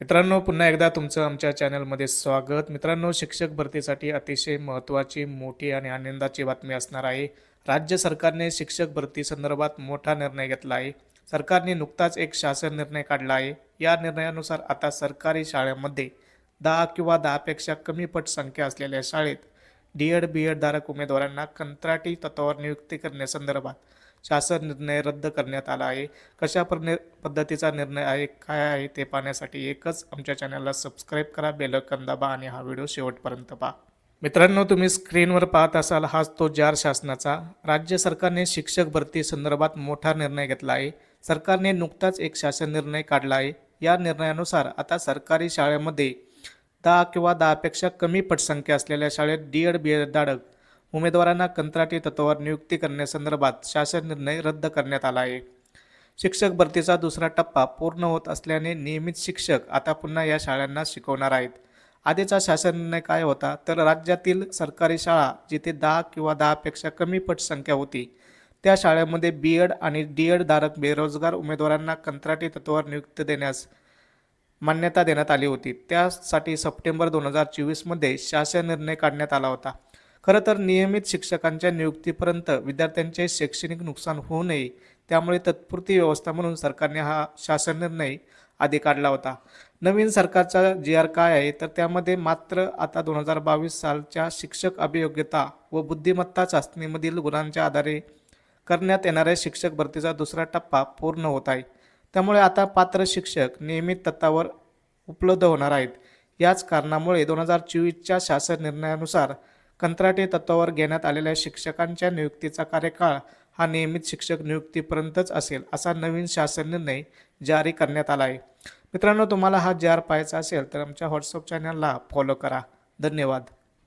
मित्रांनो पुन्हा एकदा तुमचं आमच्या चॅनलमध्ये स्वागत. मित्रांनो शिक्षक भरतीसाठी अतिशय महत्त्वाची मोठी आणि आनंदाची बातमी असणार आहे. राज्य सरकारने शिक्षक भरती संदर्भात मोठा निर्णय घेतला आहे. सरकारने नुकताच एक शासन निर्णय काढला आहे. या निर्णयानुसार आता सरकारी शाळेमध्ये दहा किंवा दहापेक्षा कमी पट संख्या असलेल्या शाळेत डी एड बी एड धारक उमेदवारांना कंत्राटी तत्वावर नियुक्ती करण्यासंदर्भात शासन निर्णय रद्द करण्यात आला आहे. कशा प्रने पद्धतीचा निर्णय आहे काय आहे ते पाहण्यासाठी एकच आमच्या चॅनलला सबस्क्राईब करा बेलकन दाबा आणि हा व्हिडिओ शेवटपर्यंत पहा. मित्रांनो तुम्ही स्क्रीनवर पाहत असाल हाच तो जार शासनाचा. राज्य सरकारने शिक्षक भरती संदर्भात मोठा निर्णय घेतला आहे. सरकारने नुकताच एक शासन निर्णय काढला आहे. या निर्णयानुसार आता सरकारी शाळेमध्ये दहा किंवा दहापेक्षा कमी पटसंख्या असलेल्या शाळेत डी एड बी एड धाडक उमेदवारांना कंत्राटी तत्वावर नियुक्ती करण्यासंदर्भात शासन निर्णय रद्द करण्यात आला आहे. शिक्षक भरतीचा दुसरा टप्पा पूर्ण होत असल्याने नियमित शिक्षक आता पुन्हा या शाळांना शिकवणार आहेत. आधीचा शासन निर्णय काय होता? तर राज्यातील सरकारी शाळा जिथे दहा किंवा दहापेक्षा कमी पटसंख्या होती त्या शाळेमध्ये बी एड आणि डी एड धारक बेरोजगार उमेदवारांना कंत्राटी तत्वावर नियुक्ती देण्यास मान्यता देण्यात आली होती. त्यासाठी सप्टेंबर दोन हजार चोवीसमध्ये शासन निर्णय काढण्यात आला होता. खरं तर नियमित शिक्षकांच्या नियुक्तीपर्यंत विद्यार्थ्यांचे शैक्षणिक नुकसान होऊ नये त्यामुळे तत्पुरती व्यवस्था म्हणून सरकारने हा शासन निर्णय आधी काढला होता. नवीन सरकारचा जी आर काय आहे तर त्यामध्ये मात्र आता दोन हजार बावीस सालच्या शिक्षक अभियोग्यता व बुद्धिमत्ता चाचणीमधील गुणांच्या आधारे करण्यात येणाऱ्या शिक्षक भरतीचा दुसरा टप्पा पूर्ण होत आहे. त्यामुळे आता पात्र शिक्षक नियमित तत्वावर उपलब्ध होणार आहेत. याच कारणामुळे दोन हजार चोवीसच्या शासन निर्णयानुसार कंत्राटी तत्वावर घेण्यात आलेल्या शिक्षकांच्या नियुक्तीचा कार्यकाळ हा नियमित शिक्षक नियुक्तीपर्यंतच असेल असा नवीन शासन निर्णय जारी करण्यात आला आहे मित्रांनो तुम्हाला हा जार पाहायचा असेल तर आमच्या व्हॉट्सअप चॅनलला फॉलो करा. धन्यवाद.